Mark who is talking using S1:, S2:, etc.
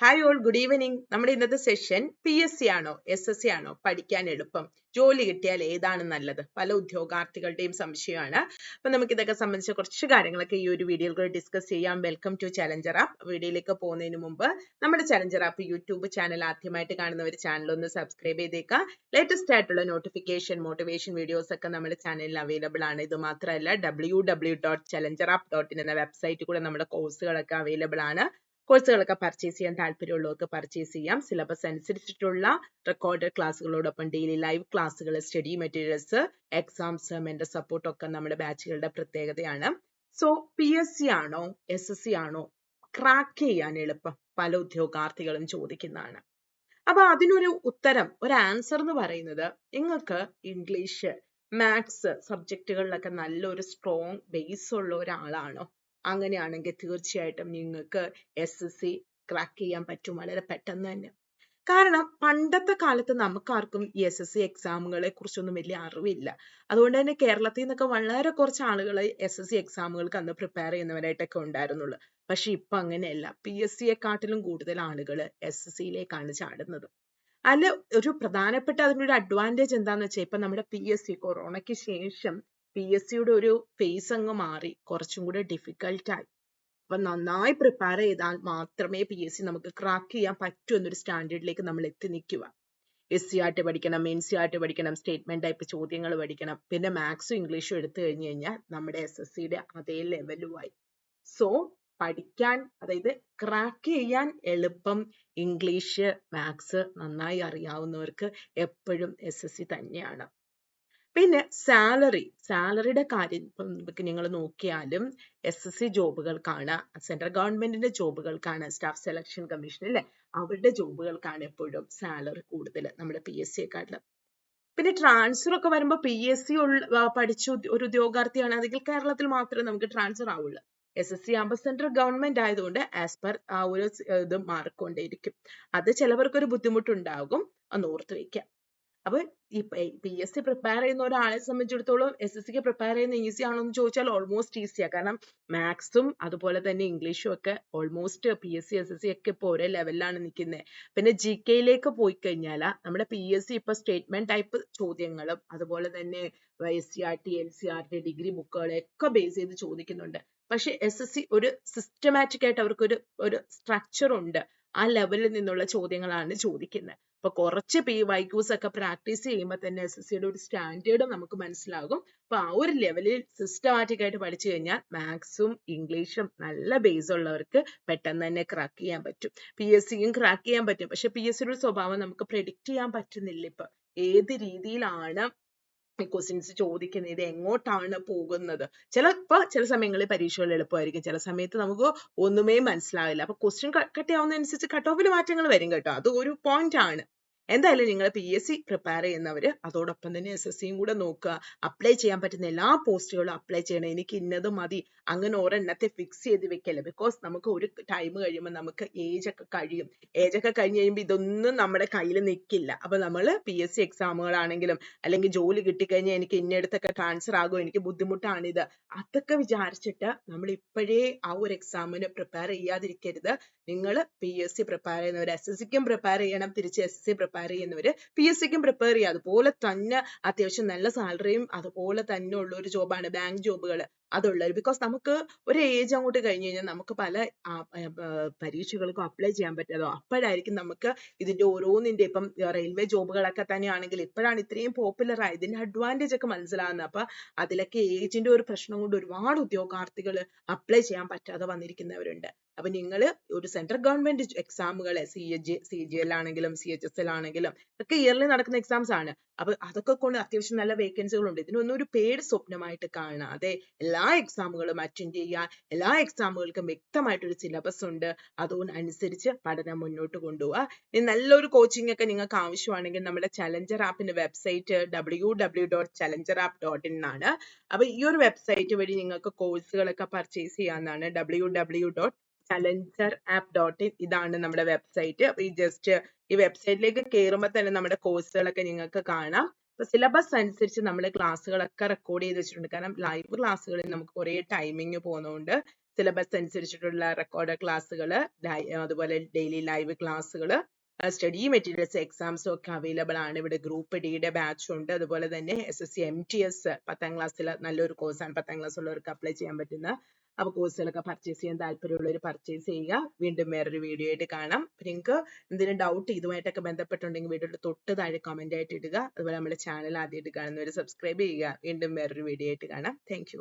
S1: Hi all good evening നമ്മുടെ ഇന്നത്തെ session P S C ആണോ എസ് എസ് സി ആണോ പഠിക്കാൻ എളുപ്പം? ജോലി കിട്ടിയാൽ ഏതാണ് നല്ലത്? പല ഉദ്യോഗാർത്ഥികളുടെയും സംശയമാണ്. അപ്പൊ നമുക്ക് ഇതൊക്കെ സംബന്ധിച്ച കുറച്ച് കാര്യങ്ങളൊക്കെ ഈ ഒരു വീഡിയോയിൽ കൂടെ ഡിസ്കസ് ചെയ്യാം. വെൽക്കം ടു ചലഞ്ചർ ആപ്പ് വീഡിയോയിലേക്ക് പോകുന്നതിന് മുമ്പ് നമ്മുടെ ചലഞ്ചർ ആപ്പ് യൂട്യൂബ് ചാനൽ ആദ്യമായിട്ട് കാണുന്നവർ ചാനൽ ഒന്ന് സബ്സ്ക്രൈബ് ചെയ്തേക്കുക ലേറ്റസ്റ്റ് ആയിട്ടുള്ള നോട്ടിഫിക്കേഷൻ മോട്ടിവേഷൻ വീഡിയോസ് ഒക്കെ നമ്മുടെ ചാനലിൽ അവൈലബിൾ ആണ്. ഇത് മാത്രമല്ല W W dot Challenger app dot in എന്ന വെബ്സൈറ്റിൽ കൂടെ നമ്മുടെ കോഴ്സുകളൊക്കെ അവൈലബിൾ ആണ്. കോഴ്സുകളൊക്കെ പർച്ചേസ് ചെയ്യാൻ താല്പര്യമുള്ളവർക്ക് പർച്ചേസ് ചെയ്യാം. സിലബസ് അനുസരിച്ചിട്ടുള്ള റെക്കോർഡഡ് ക്ലാസ്സുകളോടൊപ്പം ഡെയിലി ലൈവ് ക്ലാസ്സുകൾ study materials exams mentor support ഒക്കെ നമ്മുടെ ബാച്ചുകളുടെ പ്രത്യേകതയാണ്. സോ പി എസ് സി ആണോ എസ് എസ് സി ആണോ ക്രാക്ക് ചെയ്യാൻ എളുപ്പം പല ഉദ്യോഗാർത്ഥികളും ചോദിക്കുന്നതാണ്. അപ്പൊ അതിനൊരു ഉത്തരം ഒരു ആൻസർ എന്ന് പറയുന്നത് നിങ്ങൾക്ക് ഇംഗ്ലീഷ് മാത്സ് സബ്ജക്റ്റുകളിലൊക്കെ നല്ലൊരു സ്ട്രോങ് ബേസ് ഉള്ള ഒരാളാണോ? അങ്ങനെയാണെങ്കിൽ തീർച്ചയായിട്ടും നിങ്ങൾക്ക് എസ് എസ് സി ക്രാക്ക് ചെയ്യാൻ പറ്റും വളരെ പെട്ടെന്ന് തന്നെ. കാരണം പണ്ടത്തെ കാലത്ത് നമുക്കാർക്കും ഈ എസ് എസ് സി എക്സാമുകളെ കുറിച്ചൊന്നും വലിയ അറിവില്ല. അതുകൊണ്ട് തന്നെ കേരളത്തിൽ നിന്നൊക്കെ വളരെ കുറച്ച് ആളുകൾ എസ് എസ് സി എക്സാമുകൾക്ക് അന്ന് പ്രിപ്പയർ ചെയ്യുന്നവരായിട്ടൊക്കെ ഉണ്ടായിരുന്നുള്ളൂ. പക്ഷെ ഇപ്പൊ അങ്ങനെയല്ല. പി എസ് സിയെക്കാട്ടിലും കൂടുതൽ ആളുകൾ എസ് എസ് സിയിലേക്കാണ് ചാടുന്നത്. അല്ല ഒരു പ്രധാനപ്പെട്ട അതിനൊരു അഡ്വാന്റേജ് എന്താന്ന് വെച്ചാൽ ഇപ്പൊ നമ്മുടെ പി എസ് സി കൊറോണയ്ക്ക് ശേഷം പി എസ് സിയുടെ ഒരു ഫേസ് അങ്ങ് മാറി. കുറച്ചും കൂടെ ഡിഫിക്കൽട്ടായി അപ്പൊ നന്നായി പ്രിപ്പയർ ചെയ്താൽ മാത്രമേ പി എസ് സി നമുക്ക് ക്രാക്ക് ചെയ്യാൻ പറ്റൂ എന്നൊരു സ്റ്റാൻഡേർഡിലേക്ക് നമ്മൾ എത്തി നിൽക്കുക. എസ് സി ആർട്ട് പഠിക്കണം എൻ സി ആർട്ട് പഠിക്കണം സ്റ്റേറ്റ്മെന്റ് ടൈപ്പ് ചോദ്യങ്ങൾ പഠിക്കണം. പിന്നെ മാത്സും ഇംഗ്ലീഷും എടുത്തു കഴിഞ്ഞു കഴിഞ്ഞാൽ നമ്മുടെ എസ് എസ് സിയുടെ അതേ ലെവലുമായി സോ പഠിക്കാൻ അതായത് ക്രാക്ക് ചെയ്യാൻ എളുപ്പം ഇംഗ്ലീഷ് മാത്സ് നന്നായി അറിയാവുന്നവർക്ക് എപ്പോഴും എസ് എസ് സി തന്നെയാണ്. പിന്നെ സാലറി സാലറിയുടെ കാര്യം ഇപ്പം നിങ്ങൾ നോക്കിയാലും എസ് എസ് സി ജോബുകൾക്കാണ് സെൻട്രൽ ഗവൺമെന്റിന്റെ ജോബുകൾക്കാണ് സ്റ്റാഫ് സെലക്ഷൻ കമ്മീഷൻ അല്ലെ അവരുടെ ജോബുകൾക്കാണ് എപ്പോഴും സാലറി കൂടുതൽ നമ്മുടെ പി എസ് സിയെക്കാട്ടിലും പിന്നെ ട്രാൻസ്ഫർ ഒക്കെ വരുമ്പോൾ പി എസ് സി പഠിച്ച ഒരു ഉദ്യോഗാർത്ഥിയാണ്. അതെങ്കിൽ കേരളത്തിൽ മാത്രമേ നമുക്ക് ട്രാൻസ്ഫർ ആവുള്ളൂ. എസ് എസ് സി ആകുമ്പോൾ സെൻട്രൽ ഗവൺമെന്റ് ആയതുകൊണ്ട് ആസ് പെർ ആ ഒരു ഇത് മാറിക്കൊണ്ടേയിരിക്കും അത് ചിലവർക്ക് ഒരു ബുദ്ധിമുട്ടുണ്ടാകും. അന്ന് ഓർത്ത് വെക്കാം അപ്പൊ ഈ പി എസ് സി പ്രിപ്പയർ ചെയ്യുന്ന ഒരാളെ സംബന്ധിച്ചിടത്തോളം എസ് എസ് സിക്ക് പ്രിപ്പയർ ചെയ്യുന്ന ഈസി ആണോ എന്ന് ചോദിച്ചാൽ ഓൾമോസ്റ്റ് ഈസിയാണ് കാരണം മാത്സും അതുപോലെ തന്നെ ഇംഗ്ലീഷും ഒക്കെ almost P S C S S C ഒക്കെ ഇപ്പോൾ ഒരേ ലെവലിലാണ് നിൽക്കുന്നത് പിന്നെ ജി കെയിലേക്ക് പോയി കഴിഞ്ഞാൽ നമ്മുടെ പി എസ് സി ഇപ്പൊ സ്റ്റേറ്റ്മെന്റ് ടൈപ്പ് ചോദ്യങ്ങളും അതുപോലെ തന്നെ S C R T L C R T degree ബുക്കുകളെയൊക്കെ base ചെയ്ത് ചോദിക്കുന്നുണ്ട്. പക്ഷെ എസ് എസ് സി ഒരു സിസ്റ്റമാറ്റിക് ആയിട്ട് അവർക്ക് ഒരു ഒരു സ്ട്രക്ചർ ഉണ്ട്. ആ ലെവലിൽ നിന്നുള്ള ചോദ്യങ്ങളാണ് ചോദിക്കുന്നത് അപ്പൊ കുറച്ച് പി വൈക്യൂസ് ഒക്കെ പ്രാക്ടീസ് ചെയ്യുമ്പോൾ തന്നെ എസ് എസ് സിയുടെ ഒരു സ്റ്റാൻഡേർഡ് നമുക്ക് മനസ്സിലാകും. അപ്പൊ ആ ഒരു ലെവലിൽ സിസ്റ്റമാറ്റിക് ആയിട്ട് പഠിച്ചു കഴിഞ്ഞാൽ മാത്സും ഇംഗ്ലീഷും നല്ല ബേസ് ഉള്ളവർക്ക് പെട്ടെന്ന് തന്നെ ക്രാക്ക് ചെയ്യാൻ പറ്റും. പി എസ് സിയും ക്രാക്ക് ചെയ്യാൻ പറ്റും. പക്ഷെ പി എസ് സിയുടെ സ്വഭാവം നമുക്ക് പ്രെഡിക്റ്റ് ചെയ്യാൻ പറ്റുന്നില്ല ഇപ്പൊ. ഏത് രീതിയിലാണ് ക്വസ്റ്റ്യൻസ് ചോദിക്കുന്നത് ഇത് എങ്ങോട്ടാണ് പോകുന്നത്? ചിലപ്പോൾ ചില സമയങ്ങളിൽ പരീക്ഷകൾ എളുപ്പമായിരിക്കും. ചില സമയത്ത് നമുക്ക് ഒന്നുമേ മനസ്സിലാവില്ല. അപ്പൊ ക്വസ്റ്റ്യൻ കട്ട് ആവുന്നതനുസരിച്ച് കട്ട് ഓഫിൽ മാറ്റങ്ങൾ വരും കേട്ടോ. അത് ഒരു പോയിന്റ് ആണ്. എന്തായാലും നിങ്ങൾ പി എസ് സി പ്രിപ്പയർ ചെയ്യുന്നവര് അതോടൊപ്പം തന്നെ എസ് എസ് സിയും കൂടെ നോക്കുക. അപ്ലൈ ചെയ്യാൻ പറ്റുന്ന എല്ലാ പോസ്റ്റുകളും അപ്ലൈ ചെയ്യണം. എനിക്ക് ഇന്നത് മതി. അങ്ങനെ ഒരെണ്ണത്തെ ഫിക്സ് ചെയ്ത് വെക്കല്ലേ? ബിക്കോസ് നമുക്ക് ഒരു ടൈം കഴിയുമ്പോൾ നമുക്ക് ഏജ് ഒക്കെ കഴിയും. ഏജ് ഒക്കെ കഴിഞ്ഞ് കഴിയുമ്പോൾ ഇതൊന്നും നമ്മുടെ കയ്യിൽ നിൽക്കില്ല അപ്പൊ നമ്മൾ പി എസ് സി എക്സാമുകളാണെങ്കിലും അല്ലെങ്കിൽ ജോലി കിട്ടിക്കഴിഞ്ഞാൽ എനിക്ക് ഇന്നയിടത്തൊക്കെ ട്രാൻസ്ഫർ ആകും എനിക്ക് ബുദ്ധിമുട്ടാണിത്. അതൊക്കെ വിചാരിച്ചിട്ട് നമ്മൾ ഇപ്പോഴേ ആ ഒരു എക്സാമിന് പ്രിപ്പയർ ചെയ്യാതിരിക്കരുത്. നിങ്ങൾ പി എസ് സി പ്രിപ്പയർ ചെയ്യുന്നവർ എസ് എസ് സിക്കും പ്രിപ്പയർ ചെയ്യണം. തിരിച്ച് എസ് എസ് സി പ്രിപ്പയർ ചെയ്യുന്നവര് പി എസ് സിക്കും പ്രിപ്പയർ ചെയ്യുക. അതുപോലെ തന്നെ അത്യാവശ്യം നല്ല സാലറിയും അതുപോലെ തന്നെ ഉള്ള ഒരു ജോബാണ് ബാങ്ക് ജോബുകൾ അതുള്ളത് ബിക്കോസ് നമുക്ക് ഒരു ഏജ് അങ്ങോട്ട് കഴിഞ്ഞ് കഴിഞ്ഞാൽ നമുക്ക് പല പരീക്ഷകൾക്കും അപ്ലൈ ചെയ്യാൻ പറ്റാതോ അപ്പോഴായിരിക്കും നമുക്ക് ഇതിന്റെ ഓരോന്നിന്റെ ഇപ്പം റെയിൽവേ ജോബുകളൊക്കെ തന്നെയാണെങ്കിൽ ഇപ്പോഴാണ് ഇത്രയും പോപ്പുലർ ആയത് ഇതിന്റെ അഡ്വാന്റേജ് ഒക്കെ മനസ്സിലാകുന്നത്. അപ്പൊ അതിലൊക്കെ ഏജിന്റെ ഒരു പ്രശ്നം കൊണ്ട് ഒരുപാട് ഉദ്യോഗാർത്ഥികൾ അപ്ലൈ ചെയ്യാൻ പറ്റാതെ വന്നിരിക്കുന്നവരുണ്ട്. അപ്പൊ നിങ്ങൾ ഒരു central government എക്സാമുകൾ C H C G L ആണെങ്കിലും സി എച്ച് എസ് എൽ ആണെങ്കിലും ഒക്കെ ഇയർലി നടക്കുന്ന എക്സാംസ് ആണ്. അപ്പൊ അതൊക്കെ കൊണ്ട് അത്യാവശ്യം നല്ല വേക്കൻസികളുണ്ട് ഇതിനൊന്നും ഒരു പേട് സ്വപ്നമായിട്ട് കാണാതെ എല്ലാ എക്സാമുകളും അറ്റൻഡ് ചെയ്യാൻ എല്ലാ എക്സാമുകൾക്കും വ്യക്തമായിട്ടൊരു സിലബസ് ഉണ്ട്. അതുകൊണ്ട് അനുസരിച്ച് പഠനം മുന്നോട്ട് കൊണ്ടുപോവുക ഇനി നല്ലൊരു കോച്ചിങ് ഒക്കെ നിങ്ങൾക്ക് ആവശ്യമാണെങ്കിൽ നമ്മുടെ challenger ആപ്പിന്റെ website W W dot Challenger app dot in ആണ് അപ്പൊ ഈ ഒരു വെബ്സൈറ്റ് വഴി നിങ്ങൾക്ക് കോഴ്സുകളൊക്കെ പർച്ചേസ് ചെയ്യാവുന്നതാണ്. W W dot Challenger app dot in ഇതാണ് നമ്മുടെ വെബ്സൈറ്റ് അപ്പൊ ഈ ജസ്റ്റ് ഈ വെബ്സൈറ്റിലേക്ക് കയറുമ്പോൾ തന്നെ നമ്മുടെ കോഴ്സുകളൊക്കെ നിങ്ങൾക്ക് കാണാം. അപ്പൊ സിലബസ് അനുസരിച്ച് നമ്മൾ ക്ലാസ്സുകളൊക്കെ റെക്കോർഡ് ചെയ്ത് വെച്ചിട്ടുണ്ട്. കാരണം ലൈവ് ക്ലാസ്സുകളിൽ നമുക്ക് കുറേ ടൈമിങ് പോകുന്നതുകൊണ്ട് സിലബസ് അനുസരിച്ചിട്ടുള്ള റെക്കോർഡ് ക്ലാസ്സുകൾ അതുപോലെ ഡെയിലി ലൈവ് ക്ലാസ്സുകൾ സ്റ്റഡി മെറ്റീരിയൽസ് എക്സാംസും ഒക്കെ അവൈലബിൾ ആണ്. ഇവിടെ ഗ്രൂപ്പ് ഡിയുടെ ബാച്ചും ഉണ്ട്. അതുപോലെ തന്നെ S S C M T S പത്താം ക്ലാസ്സിൽ നല്ലൊരു കോഴ്സാണ് പത്താം ക്ലാസ് ഉള്ളവർക്ക് അപ്ലൈ ചെയ്യാൻ പറ്റുന്ന അപ്പോൾ കോഴ്സുകളൊക്കെ പർച്ചേസ് ചെയ്യാൻ താല്പര്യമുള്ളവർ പർച്ചേസ് ചെയ്യുക. വീണ്ടും വേറൊരു വീഡിയോ ആയിട്ട് കാണാം. നിങ്ങൾക്ക് എന്തെങ്കിലും ഡൗട്ട് ഇതുമായിട്ടൊക്കെ ബന്ധപ്പെട്ടുണ്ടെങ്കിൽ വീഡിയോയുടെ തൊട്ട് താഴെ കമന്റ് ആയിട്ട് ഇടുക. അതുപോലെ നമ്മുടെ ചാനൽ ആദ്യമായിട്ട് കാണുന്നവർ സബ്സ്ക്രൈബ് ചെയ്യുക. വീണ്ടും വേറൊരു വീഡിയോ ആയിട്ട് കാണാം. Thank you